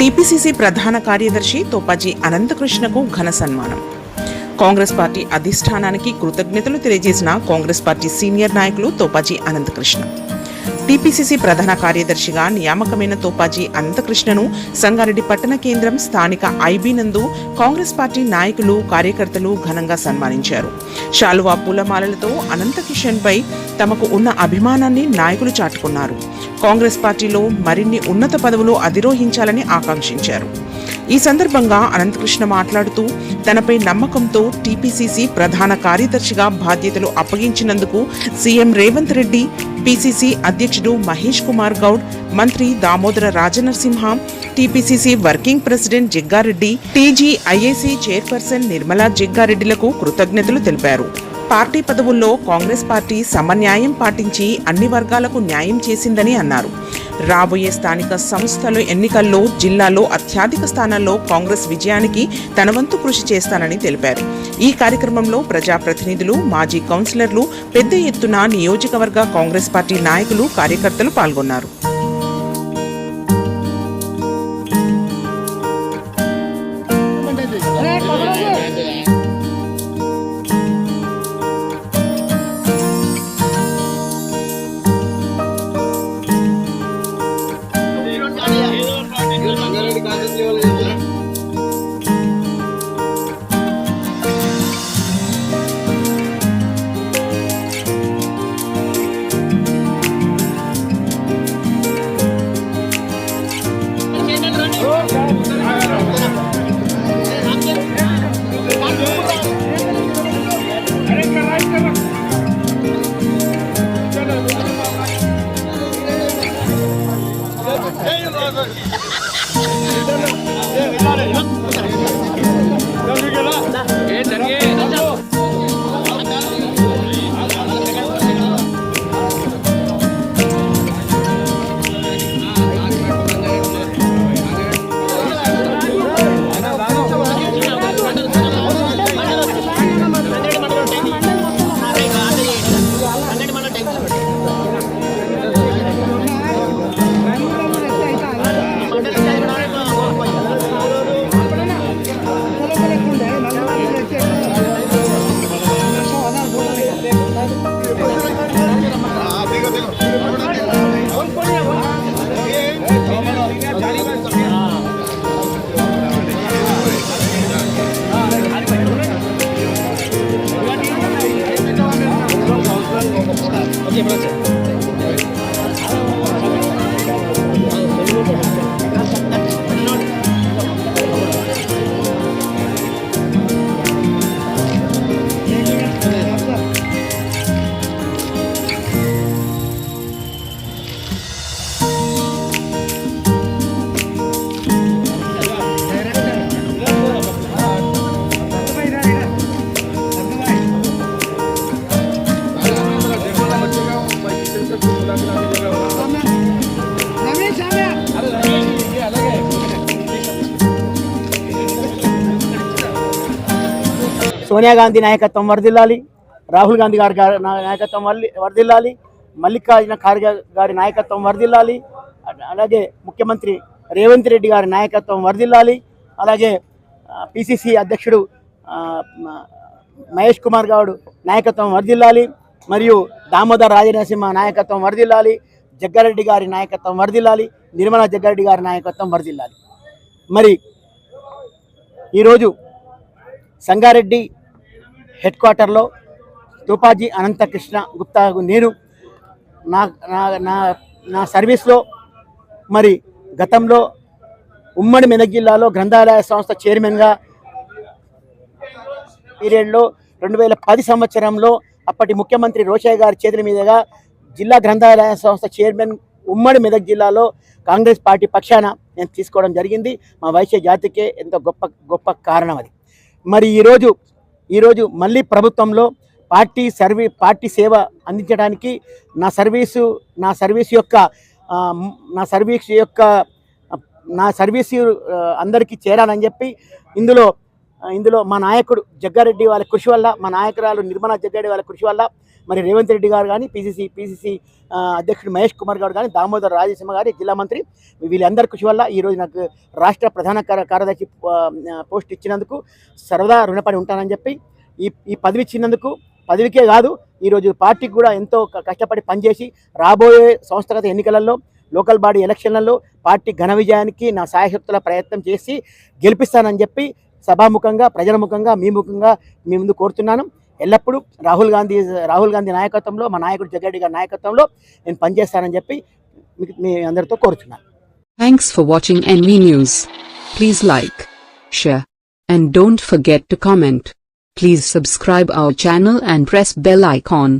TPCC ప్రధాన కార్యదర్శి తోపాజీ అనంతకృష్ణకు ఘన సన్మానం. కాంగ్రెస్ పార్టీ అధిష్టానానికి కృతజ్ఞతలు తెలియజేసిన కాంగ్రెస్ పార్టీ సీనియర్ నాయకులు తోపాజీ అనంతకృష్ణ. టీపీసీసీ ప్రధాన కార్యదర్శిగా నియామకమైన తోపాజీ అనంతకృష్ణను సంగారెడ్డి పట్టణ కేంద్రం స్థానిక ఐబీ నందు కాంగ్రెస్ పార్టీ నాయకులు కార్యకర్తలు ఘనంగా సన్మానించారు. శాలువా పూలమాలలతో అనంతకిషన్పై తమకు ఉన్న అభిమానాన్ని నాయకులు చాటుకున్నారు. కాంగ్రెస్ పార్టీలో మరిన్ని ఉన్నత పదవులు అధిరోహించాలని ఆకాంక్షించారు. ఈ సందర్భంగా అనంతకృష్ణ మాట్లాడుతూ తనపై నమ్మకంతో టీపీసీసీ ప్రధాన కార్యదర్శిగా బాధ్యతలు అప్పగించినందుకు సీఎం రేవంత్ రెడ్డి పీసీసీ అధ్యక్షుడు మహేష్ కుమార్ గౌడ్ మంత్రి Damodara Rajanarasimha TPCC working president Jaggareddy TGIAC chairperson Nirmala జగ్గారెడ్డిలకు కృతజ్ఞతలు తెలిపారు. పార్టీ పదవుల్లో కాంగ్రెస్ పార్టీ సమన్యాయం పాటించి అన్ని వర్గాలకు న్యాయం చేసిందని అన్నారు. రాబోయే స్థానిక సంస్థల ఎన్నికల్లో జిల్లాలో అత్యధిక స్థానాల్లో కాంగ్రెస్ విజయానికి తన వంతు కృషి చేస్తానని తెలిపారు. ఈ కార్యక్రమంలో ప్రజాప్రతినిధులు మాజీ కౌన్సిలర్లు పెద్ద ఎత్తున నియోజకవర్గ కాంగ్రెస్ పార్టీ నాయకులు కార్యకర్తలు పాల్గొన్నారు. సోనియా గాంధీ నాయకత్వం వర్దిల్లాలి రాహుల్ గాంధీ గారి నాయకత్వం వరదిల్లాలి మల్లికార్జున ఖార్గే గారి నాయకత్వం వరదిల్లాలి అలాగే ముఖ్యమంత్రి రేవంత్ రెడ్డి గారి నాయకత్వం వరదిల్లాలి అలాగే పిసిసి అధ్యక్షుడు మహేష్ కుమార్ గౌడ్ నాయకత్వం వరదిల్లాలి మరియు దామోదర్ రాజనరసింహ నాయకత్వం వరదిల్లాలి జగ్గారెడ్డి గారి నాయకత్వం వరదిల్లాలి నిర్మలా జగ్గారెడ్డి గారి నాయకత్వం వరదిల్లాలి మరి ఈరోజు సంగారెడ్డి హెడ్ క్వార్టర్లో తుపాజీ అనంతకృష్ణ గుప్తా నేను నా నా నా నా సర్వీస్లో మరి గతంలో ఉమ్మడి మెదక్ జిల్లాలో గ్రంథాలయ సంస్థ చైర్మన్గా పీరియడ్లో రెండు వేల పది సంవత్సరంలో అప్పటి ముఖ్యమంత్రి రోషయ్య గారి చేతుల మీదుగా జిల్లా గ్రంథాలయ సంస్థ చైర్మన్ ఉమ్మడి మెదక్ జిల్లాలో కాంగ్రెస్ పార్టీ పక్షాన నేను తీసుకోవడం జరిగింది. మా వైశ్య జాతికే ఎంతో గొప్ప గొప్ప కారణం అది. మరి ఈరోజు ఈరోజు మళ్ళీ ప్రభుత్వంలో పార్టీ సర్వీ పార్టీ సేవ అందించడానికి నా సర్వీసు నా సర్వీస్ యొక్క నా సర్వీస్ యొక్క నా సర్వీసు అందరికీ చేరాలని చెప్పి ఇందులో ఇందులో మా నాయకుడు జగ్గారెడ్డి వాళ్ళ కృషి వల్ల మా నాయకురాలు నిర్మలా జగ్గారెడ్డి వాళ్ళ కృషి వల్ల మరి రేవంత్ రెడ్డి గారు కానీ పిసిసి పిసిసి అధ్యక్షుడు మహేష్ కుమార్ గారు కానీ దామోదర్ రాజసింహ గారి జిల్లా మంత్రి వీళ్ళందరి కృషి వల్ల ఈరోజు నాకు రాష్ట్ర ప్రధాన కార్య- కార్యదర్శి పోస్ట్ ఇచ్చినందుకు సరదా రుణపడి ఉంటానని చెప్పి ఈ ఈ పదవి ఇచ్చినందుకు పదవికే కాదు ఈరోజు పార్టీకి కూడా ఎంతో కష్టపడి పనిచేసి రాబోయే సంస్థాగత ఎన్నికలలో లోకల్ బాడీ ఎలక్షన్లలో పార్టీ ఘన విజయానికి నా సాయశక్తుల ప్రయత్నం చేసి గెలిపిస్తానని చెప్పి సభాముఖంగా ప్రజల ముఖంగా మీ ముఖంగా మీ ముందు కోరుతున్నాను. ఎల్లప్పుడూ రాహుల్ గాంధీ రాహుల్ గాంధీ నాయకత్వంలో మా నాయకుడు జగ్గారెడ్డి గారి నాయకత్వంలో నేను పనిచేస్తానని చెప్పి మీ అందరితో కోరుతున్నాను thanks for watching NV news please like share and don't forget to comment please subscribe our channel and press bell icon.